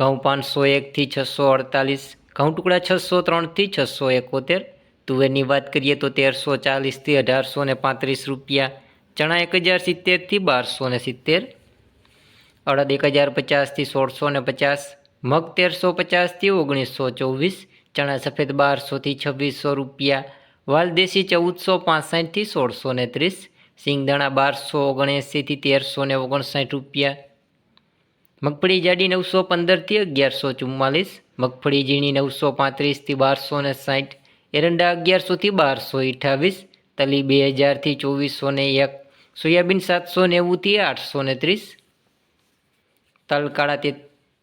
ઘઉં પાંચસો એકથી છસો અડતાલીસ, ઘઉં ટુકડા છસો ત્રણથી છસો એકોતેર, તુવેરની વાત કરીએ તો તેરસો ચાલીસથી અઢારસો ને પાંત્રીસ રૂપિયા, ચણા એક હજાર સિત્તેરથી બારસો ને સિત્તેર, અડદ એક હજાર પચાસથી સોળસો ને પચાસ, મગ તેરસો પચાસથી ઓગણીસો ચોવીસ, ચણા સફેદ બારસોથી છવ્વીસો રૂપિયા વાલદેશી ચૌદસો પાસઠથી સોળસો ને ત્રીસ, સિંગદાણા બારસો ઓગણએંસીથી તેરસો ને ઓગણસાઠ રૂપિયા મગફળી જાડી નવસો પંદરથી અગિયારસો ચુમ્માલીસ, મગફળી ઝીણી નવસો પાંત્રીસથી બારસો ને સાઠ, એરંડા અગિયારસોથી બારસો અઠ્ઠાવીસ, તલી બે હજારથી ચોવીસો ને એક, સોયાબીન સાતસો નેવુંથી આઠસો ને ત્રીસ, તલકાળા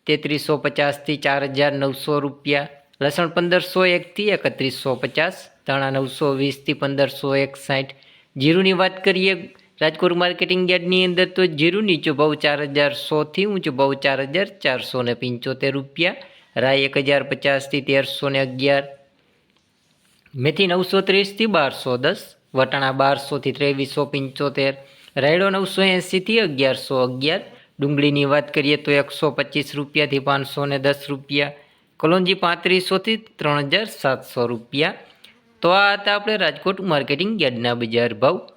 તેત્રીસો પચાસથી ચાર હજાર નવસો રૂપિયા, લસણ પંદરસો એકથી એકત્રીસો પચાસ, ધાણા નવસો વીસથી પંદરસો એકસાઠ, જીરુંની વાત કરીએ રાજકોટ માર્કેટિંગ યાર્ડની અંદર તો જીરું નીચો ભાવ ચાર હજાર સોથી ઊંચો ભાવ ચાર હજાર ચારસો ને પંચોતેર રૂપિયા. રાય એક હજાર પચાસથી તેરસો ને અગિયાર. મેથી નવસો ત્રીસથી બારસો દસ. વટાણા બારસોથી ત્રેવીસો પંચોતેર. રાયડો નવસો એંસીથી અગિયારસો અગિયાર. ડુંગળીની વાત કરીએ તો એકસો પચીસ રૂપિયાથી પાંચસો ને દસ રૂપિયા. કલોંજી પાંત્રીસોથી ત્રણ હજાર સાતસો રૂપિયા. તો આ હતા આપણે રાજકોટ માર્કેટિંગ યાર્ડના બજાર ભાવ.